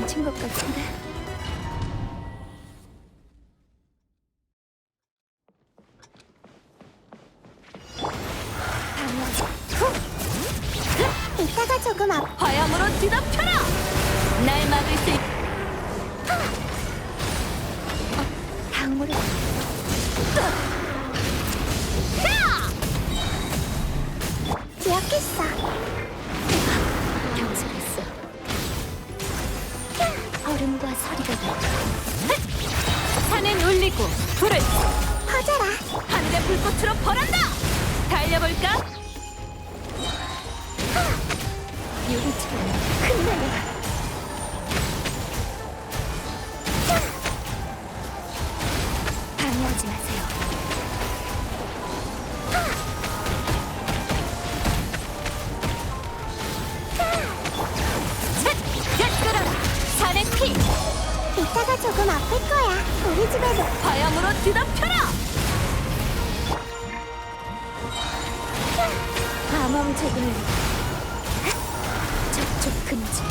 다친 것 같은데. 이따가 조금 앞. 화염으로 뒤덮여라! 날 막을 수 있... 강물을 불을 퍼져라. 하늘의 불꽃으로 벌한다! 달려볼까? 유리처럼 암암 제군을 접촉 금지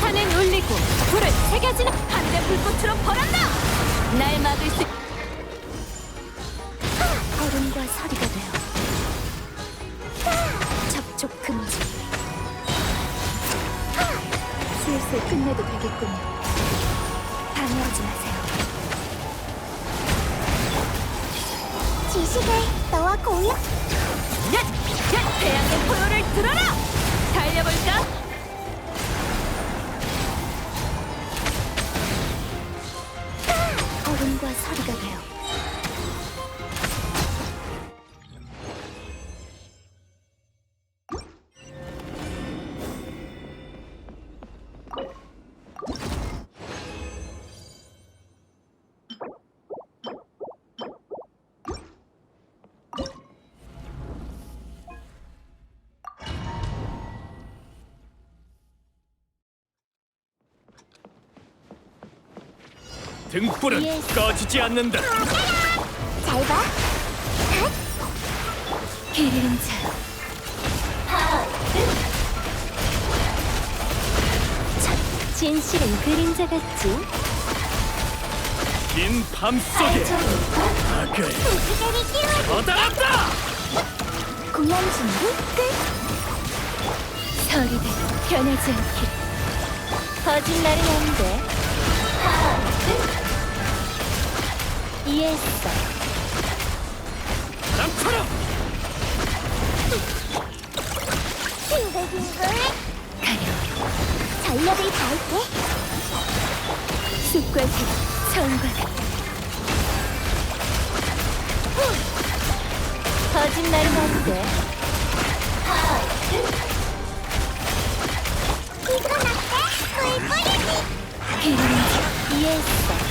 산은 울리고 불을 새겨지는 하늘의 불꽃으로 벌한다! 날 막을 수 얼음과 서리가 되어 접촉 금지. 슬슬 끝내도 되겠군요. 방해하지 마세요. 지식을 너와 공유. 얏! 얏! 태양의 포효를 들어라! 달려볼까? 얼음과 서리가 되어 등불은 예스. 꺼지지 않는다. 잘 봐. 기린자 참, 진실은 그림자 같지? 긴 밤 속에 악을 무지개를 끼워. 처단한다. 공연 준비 끝. 서리대 변하지 않길 거짓말은 안 돼 이해했어. 바람처럼 빙글빙글. 전력을 다할게. 숲과 색 성과 같 거짓말은 안 돼 이거 나때? 물 뿌리기. 기린자 이해했어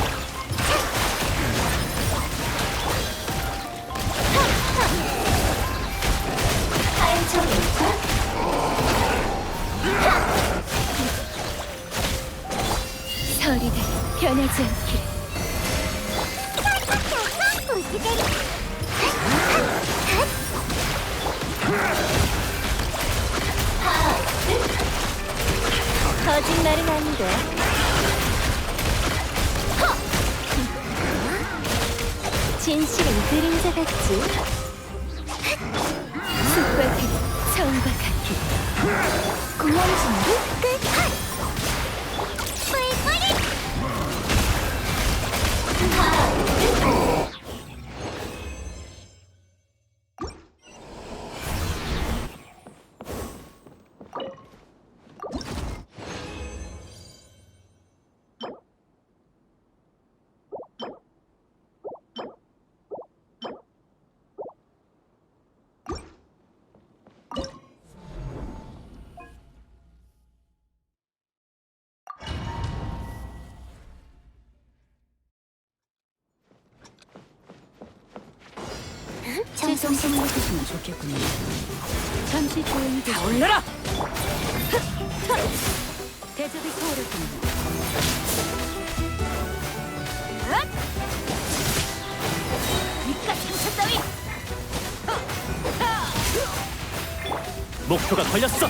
거짓말은 안돼 진실은 그림자 같지. 숲과 색 성과 공연 준비 끝. 최대성 생각하시면 좋겠군요. 잠시 조용히 다 올려라! 대접이 소홀했군요. 니가 상처 따위! 어? 어? 목표가 걸렸어!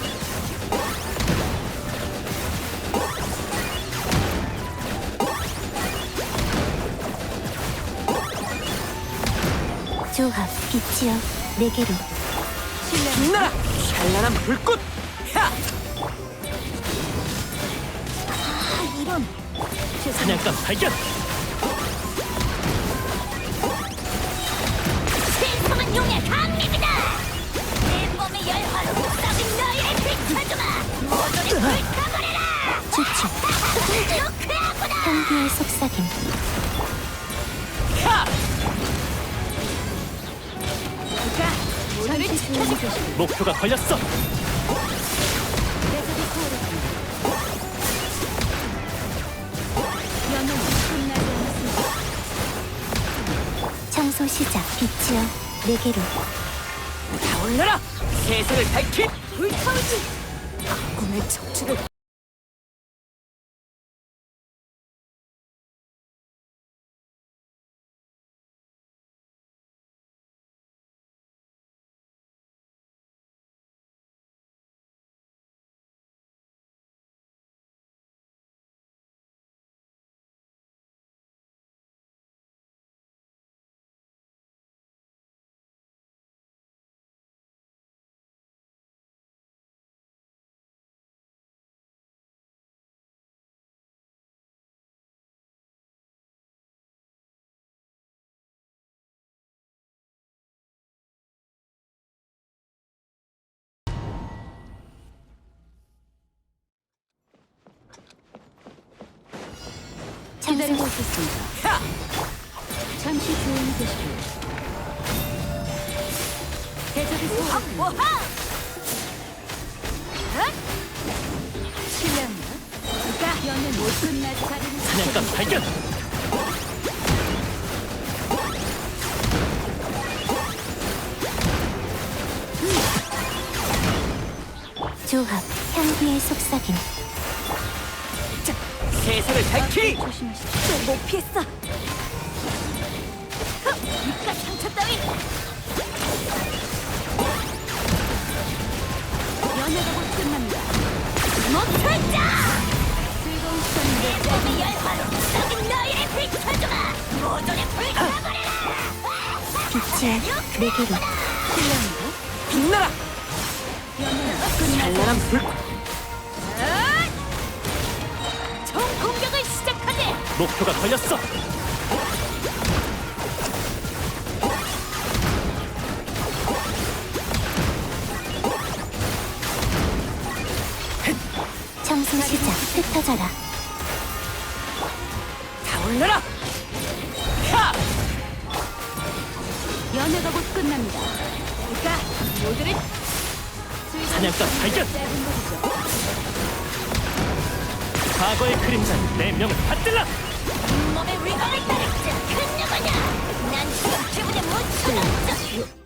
조합 빛이여 내게로. 빛나라! 찬란한 불꽃! 야! 아 이런. 사냥감 발견. 신성한 용의 강 모두를 지켜주고 목표가 걸렸어. 청소 시작. 빛이여 내게로. 타올라라. 세상을 밝힌 불타오지! 악군의 척추를 기다리고 있었습니다. 야! 잠시 조용히 계시오. 대적이 쏘았습니다. 실례합니다. 연은 못 끝날 자리를 사냥감 발견. 조합 향기의 속삭임 세상을 밝히 조심하시오. 못 피했어. 흑! 입가 상처 따위. 연애가 곧 끝납니다. 멈춰자! 즐거운 시간인데 내 열화로 썩은 너희를 비춰주마! 모조리 불타버려라! 빛이여 내게로 실례합니다. 빛나라 연애가 끝나지 목표가 걸렸어. 청소 시작 흩어져라 타올라라 야! 연애가 곧 끝납니다. 그러니까 모두를 사냥감 발견. 짧은 거죠. 과거의 그림자는 내 명을 받들라. 잇몸의 위험을 따르지 큰 누구냐? 난 기분에 못 쳐놨어